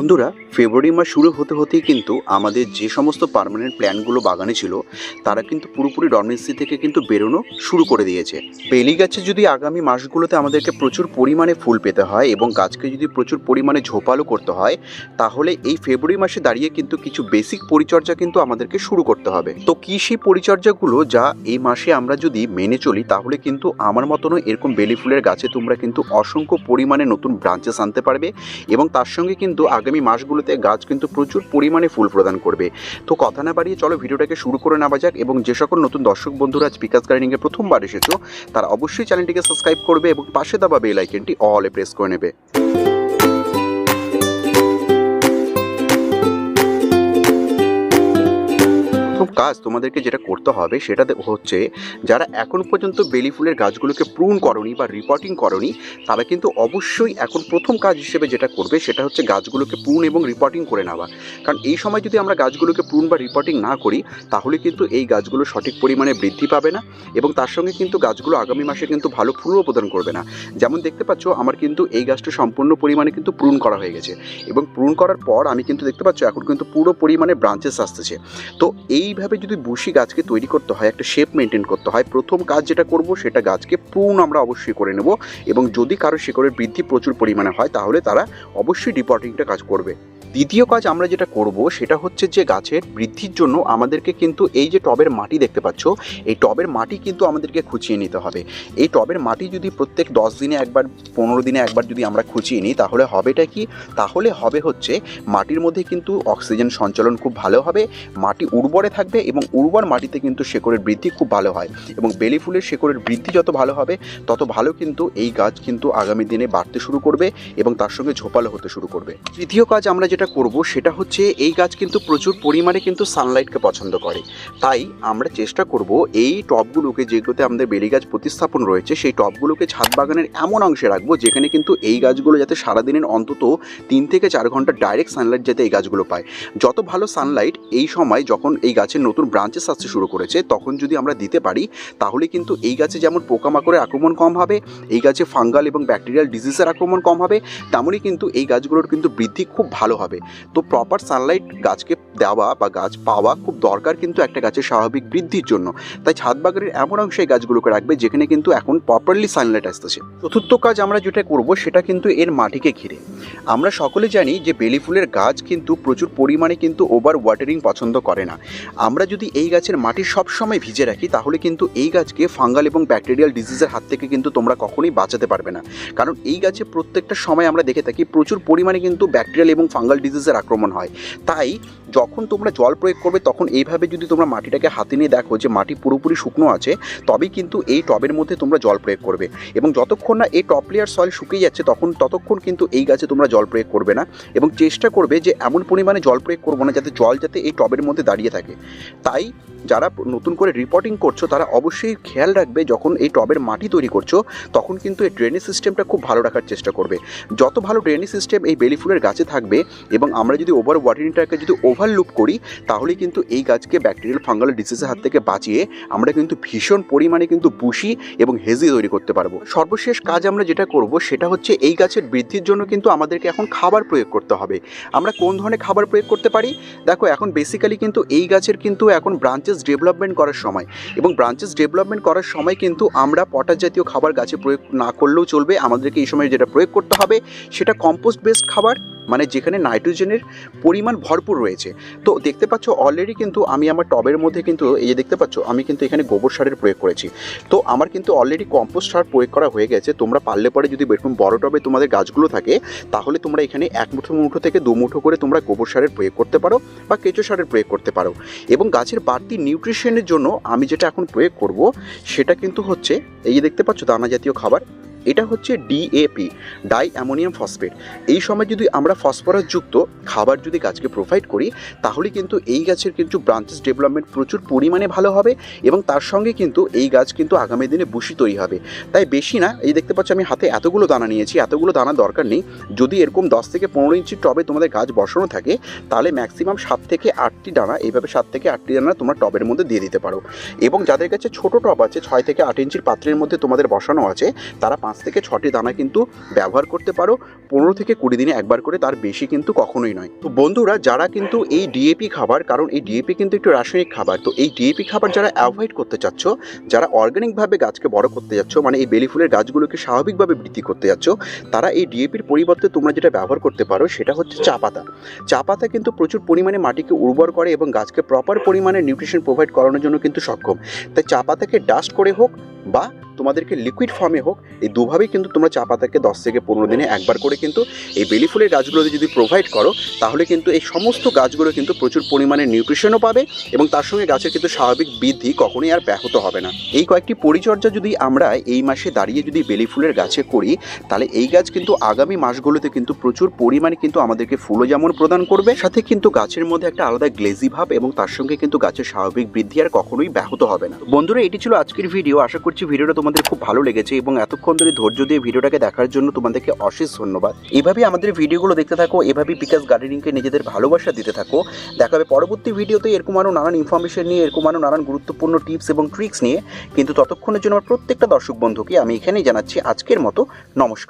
বন্ধুরা, ফেব্রুয়ারি মাস শুরু হতে হতেই কিন্তু আমাদের যে সমস্ত পার্মানেন্ট প্ল্যানগুলো বাগানে ছিল, তারা কিন্তু পুরোপুরি ডরমেন্সি থেকে কিন্তু বেরোনো শুরু করে দিয়েছে। বেলি গাছে যদি আগামী মাসগুলোতে আমাদেরকে প্রচুর পরিমাণে ফুল পেতে হয় এবং গাছকে যদি প্রচুর পরিমাণে ঝোপালো করতে হয়, তাহলে এই ফেব্রুয়ারি মাসে দাঁড়িয়ে কিন্তু কিছু বেসিক পরিচর্যা কিন্তু আমাদেরকে শুরু করতে হবে। তো কী সেই পরিচর্যাগুলো যা এই মাসে আমরা যদি মেনে চলি, তাহলে কিন্তু আমার মতনও এরকম বেলি ফুলের গাছে তোমরা কিন্তু অসংখ্য পরিমাণে নতুন ব্রাঞ্চেস আনতে পারবে এবং তার সঙ্গে কিন্তু আগামী মাসগুলোতে গাছ কিন্তু প্রচুর পরিমাণে ফুল প্রদান করবে। তো কথা না বাড়িয়ে চলো ভিডিওটাকে শুরু করে নেওয়া যাক এবং যে সকল নতুন দর্শক বন্ধুরা আজ বিকাশ গার্ডেনিংয়ে প্রথমবার এসেছ, তারা অবশ্যই চ্যানেলটিকে সাবস্ক্রাইব করবে এবং পাশে দেওয়া বেল আইকনটি অলে প্রেস করে নেবে। প্রথম কাজ তোমাদেরকে যেটা করতে হবে সেটা হচ্ছে যারা এখন পর্যন্ত বেলি ফুলের গাছগুলোকে প্রুন করনি বা রিপোর্টিং করনি, তারা কিন্তু অবশ্যই এখন প্রথম কাজ হিসেবে যেটা করবে সেটা হচ্ছে গাছগুলোকে প্রুন এবং রিপোর্টিং করে নেওয়া। কারণ এই সময় যদি আমরা গাছগুলোকে প্রুন বা রিপোর্টিং না করি, তাহলে কিন্তু এই গাছগুলো সঠিক পরিমাণে বৃদ্ধি পাবে না এবং তার সঙ্গে কিন্তু গাছগুলো আগামী মাসে কিন্তু ভালো ফুলও প্রদান করবে না। যেমন দেখতে পাচ্ছ, আমার কিন্তু এই গাছটা সম্পূর্ণ পরিমাণে কিন্তু প্রুন করা হয়ে গেছে এবং প্রুন করার পর আমি কিন্তু দেখতে পাচ্ছ, এখন কিন্তু পুরো পরিমাণে ব্রাঞ্চেস আসতেছে। তো এইভাবে যদি বসি গাছকে তৈরি করতে হয়, একটা শেপ মেনটেন করতে হয়, প্রথম কাজ যেটা করব সেটা গাছকে প্রুন আমরা অবশ্যই করে নেব এবং যদি কারও শিকড়ের বৃদ্ধি প্রচুর পরিমাণে হয়, তাহলে তারা অবশ্যই ডিপটিংটা কাজ করবে। দ্বিতীয় কাজ আমরা যেটা করব, সেটা হচ্ছে যে গাছের বৃদ্ধির জন্য আমাদেরকে কিন্তু এই যে টবের মাটি দেখতে পাচ্ছ, এই টবের মাটি কিন্তু আমাদেরকে খুঁচিয়ে নিতে হবে। এই টবের মাটি যদি প্রত্যেক দশ দিনে একবার, পনেরো দিনে একবার যদি আমরা খুঁচিয়ে নিই, তাহলে হবেটা কি? তাহলে হবে হচ্ছে মাটির মধ্যে কিন্তু অক্সিজেন সঞ্চালন খুব ভালো হবে, মাটি উর্বরে থাকবে এবং উর্বর মাটিতে কিন্তু শেকড়ের বৃদ্ধি খুব ভালো হয় এবং বেলি ফুলের শেকড়ের বৃদ্ধি যত ভালো হবে, তত ভালো কিন্তু এই গাছ কিন্তু আগামী দিনে বাড়তে শুরু করবে এবং তার সঙ্গে ঝোপালো হতে শুরু করবে। তৃতীয় কাজ আমরা যেটা করব সেটা হচ্ছে এই গাছ কিন্তু প্রচুর পরিমাণে কিন্তু সানলাইটকে পছন্দ করে। তাই আমরা চেষ্টা করব এই টবগুলোকে যেগুলোতে আমাদের বেলি গাছ প্রতিস্থাপন রয়েছে, সেই টবগুলোকে ছাদ বাগানের এমন অংশে রাখব যেখানে কিন্তু এই গাছগুলো যাতে সারাদিনের অন্তত তিন থেকে চার ঘণ্টা ডাইরেক্ট সানলাইট যাতে এই গাছগুলো পায়। যত ভালো সানলাইট এই সময় যখন এই গাছের নতুন ব্রাঞ্চেস আসতে শুরু করেছে, তখন যদি আমরা দিতে পারি, তাহলে কিন্তু এই গাছে যেমন পোকামাকড়ের আক্রমণ কম হবে, এই গাছে ফাঙ্গাল এবং ব্যাকটেরিয়াল ডিজিজের আক্রমণ কম হবে, তেমনই কিন্তু এই গাছগুলোর কিন্তু বৃদ্ধি খুব ভালো হবে। তো প্রপার সানলাইট গাছকে দেওয়া বা গাছ পাওয়া খুব দরকার কিন্তু একটা গাছের স্বাভাবিক বৃদ্ধির জন্য। তাই ছাদ বাগানের এমন অংশে গাছগুলোকে রাখবে যেখানে কিন্তু এখন প্রপারলি সানলাইট আসতেছে। চতুর্থ কাজ আমরা যেটা করব সেটা কিন্তু এর মাটিকে ঘিরে। আমরা সকলে জানি যে বেলি ফুলের গাছ কিন্তু প্রচুর পরিমাণে কিন্তু ওভার ওয়াটারিং পছন্দ করে না। আমরা যদি এই গাছের মাটি সবসময় ভিজে রাখি, তাহলে কিন্তু এই গাছকে ফাঙ্গাল এবং ব্যাকটেরিয়াল ডিজিজের হাত থেকে কিন্তু তোমরা কখনোই বাঁচাতে পারবে না। কারণ এই গাছে প্রত্যেকটা সময় আমরা দেখে থাকি প্রচুর পরিমাণে কিন্তু ব্যাকটেরিয়াল এবং ফাঙ্গাল ডিজিজের আক্রমণ হয়। তাই যখন তোমরা জল প্রয়োগ করবে, তখন এইভাবে যদি তোমরা মাটিটাকে হাতে নিয়ে দেখো যে মাটি পুরোপুরি শুকনো আছে, তবেই কিন্তু এই টবের মধ্যে তোমরা জল প্রয়োগ করবে। এবং যতক্ষণ না এই টপ লেয়ার সয়েল শুকিয়ে যাচ্ছে, তখন ততক্ষণ কিন্তু এই গাছে তোমরা জল প্রয়োগ করবে না। এবং চেষ্টা করবে যে এমন পরিমাণে জল প্রয়োগ করব না, যাতে জল যাতে এই টবের মধ্যে দাঁড়িয়ে থাকে। তাই যারা নতুন করে রিপোর্টিং করছ, তারা অবশ্যই খেয়াল রাখবে, যখন এই টবের মাটি তৈরি করছ, তখন কিন্তু এই ড্রেনেজ সিস্টেমটা খুব ভালো রাখার চেষ্টা করবে। যত ভালো ড্রেনেজ সিস্টেম এই বেলি ফুলের গাছে থাকবে এবং আমরা যদি ওভার ওয়াটারিংটাকে যদি ওভারলুপ করি তাহলে কিন্তু এই গাছকে ব্যাকটেরিয়াল ফাঙ্গাল ডিসিজের হাত থেকে বাঁচিয়ে আমরা কিন্তু ভীষণ পরিমাণে কিন্তু বুশি এবং হেজি তৈরি করতে পারব। সর্বশেষ কাজ আমরা যেটা করব, সেটা হচ্ছে এই গাছের বৃদ্ধির জন্য কিন্তু আমাদেরকে এখন খাবার প্রয়োগ করতে হবে। আমরা কোন ধরনের খাবার প্রয়োগ করতে পারি? দেখো, এখন বেসিক্যালি কিন্তু এই গাছের কিন্তু এখন ব্রাঞ্চেস ডেভেলপমেন্ট করার সময় এবং ব্রাঞ্চেস ডেভেলপমেন্ট করার সময় কিন্তু আমরা পটাশ জাতীয় খাবার গাছে প্রয়োগ না করলেও চলবে। আমাদেরকে এই সময় যেটা প্রয়োগ করতে হবে, সেটা কম্পোস্ট বেসড খাবার মানে যেখানে নাইট্রোজেনের পরিমাণ ভরপুর রয়েছে। তো দেখতে পাচ্ছ অলরেডি কিন্তু আমি আমার টবের মধ্যে কিন্তু এই যে দেখতে পাচ্ছ আমি কিন্তু এখানে গোবর সারের প্রয়োগ করেছি। তো আমার কিন্তু অলরেডি কম্পোস্ট সার প্রয়োগ করা হয়ে গেছে। তোমরা পারলে পরে যদি এরকম বড় টবে তোমাদের গাছগুলো থাকে, তাহলে তোমরা এখানে এক মুঠো মুঠো থেকে দু মুঠো করে তোমরা গোবর সারের প্রয়োগ করতে পারো বা কেঁচো সারের প্রয়োগ করতে পারো। এবং গাছের বাড়তি নিউট্রিশনের জন্য আমি যেটা এখন প্রয়োগ করব, সেটা কিন্তু হচ্ছে এই যে দেখতে পাচ্ছ দানা জাতীয় খাবার এটা হচ্ছে ডিএপি ডাই অ্যামোনিয়াম ফসফেট এই সময় যদি আমরা ফসফরাস যুক্ত খাবার যদি গাছকে প্রোভাইড করি, তাহলে কিন্তু এই গাছের কিন্তু ব্রাঞ্চেস ডেভেলপমেন্ট প্রচুর পরিমাণে ভালো হবে এবং তার সঙ্গে কিন্তু এই গাছ কিন্তু আগামী দিনে বুশি তৈরি হবে। তাই বেশি না, এই দেখতে পাচ্ছ আমি হাতে এতগুলো দানা নিয়েছি, এতগুলো দানা দরকার নেই। যদি এরকম দশ থেকে পনেরো ইঞ্চি টবে তোমাদের গাছ বসানো থাকে, তাহলে ম্যাক্সিমাম সাত থেকে আটটি দানা, এইভাবে সাত থেকে আটটি দানা তোমরা টবের মধ্যে দিয়ে দিতে পারো। এবং যাদের কাছে ছোট টব আছে, ছয় থেকে আট ইঞ্চির পাত্রের মধ্যে তোমাদের বসানো আছে, তারা পাঁচ থেকে ছটি দানা কিন্তু ব্যবহার করতে পারো। পনেরো থেকে কুড়ি দিনে একবার করে, তার বেশি কিন্তু কখনোই নয়। তো বন্ধুরা, যারা কিন্তু এই ডিএপি খাবার, কারণ এই ডিএপি কিন্তু একটু রাসায়নিক খাবার, তো এই ডিএপি খাবার যারা অ্যাভয়েড করতে চাচ্ছ, যারা অর্গানিকভাবে গাছকে বড় করতে যাচ্ছ মানে এই বেলি ফুলের গাছগুলোকে স্বাভাবিকভাবে বৃদ্ধি করতে যাচ্ছ, তারা এই ডিএপির পরিবর্তে তোমরা যেটা ব্যবহার করতে পারো, সেটা হচ্ছে চা পাতা। চা পাতা কিন্তু প্রচুর পরিমাণে মাটিকে উর্বর করে এবং গাছকে প্রপার পরিমাণে নিউট্রিশন প্রোভাইড করানোর জন্য কিন্তু সক্ষম। তাই চা পাতাকে ডাস্ট করে হোক বা তোমাদেরকে লিকুইড ফর্মে হোক, এই দুভাবেই কিন্তু তোমরা চা পাতাকে দশ থেকে পনেরো দিনে একবার করে কিন্তু এই বেলি ফুলের গাছগুলোতে যদি প্রোভাইড করো, তাহলে কিন্তু এই সমস্ত গাছগুলো কিন্তু প্রচুর পরিমাণে নিউট্রিশনও পাবে এবং তার সঙ্গে গাছের কিন্তু স্বাভাবিক বৃদ্ধি কখনোই আর ব্যাহত হবে না। এই কয়েকটি পরিচর্যা যদি আমরা এই মাসে দাঁড়িয়ে যদি বেলি ফুলের গাছে করি, তাহলে এই গাছ কিন্তু আগামী মাসগুলোতে কিন্তু প্রচুর পরিমাণে কিন্তু আমাদেরকে ফুলও যেমন প্রদান করবে, সাথে কিন্তু গাছের মধ্যে একটা আলাদা গ্লেজি ভাব এবং তার সঙ্গে কিন্তু গাছের স্বাভাবিক বৃদ্ধি আর কখনোই ব্যাহত হবে না। বন্ধুরা, এটি ছিল আজকের ভিডিও আশা করছি ভিডিওটা তোমাদের খুব ভালো লেগেছে এবং এতক্ষণ ধরে ধৈর্য দিয়ে ভিডিওটাকে দেখার জন্য তোমাদেরকে অশেষ ধন্যবাদ। এভাবেই আমাদের ভিডিওগুলো দেখতে থাকো, এভাবেই বিকাশ গার্ডেনিংকে নিজেদের ভালোবাসা দিতে থাকো। দেখা হবে পরবর্তী ভিডিওতে এরকম আরও নানান ইনফরমেশন নিয়ে, এরকম আরও নানান গুরুত্বপূর্ণ টিপস এবং ট্রিক্স নিয়ে। কিন্তু ততক্ষণের জন্য আমার প্রত্যেকটা দর্শক বন্ধুকে আমি এখানেই জানাচ্ছি আজকের মতো নমস্কার।